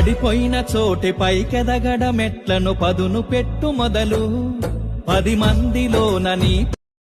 పడిపోయిన చోటి పైకెదగడ మెట్లను పదును పెట్టు మొదలు. పది మందిలోన నీ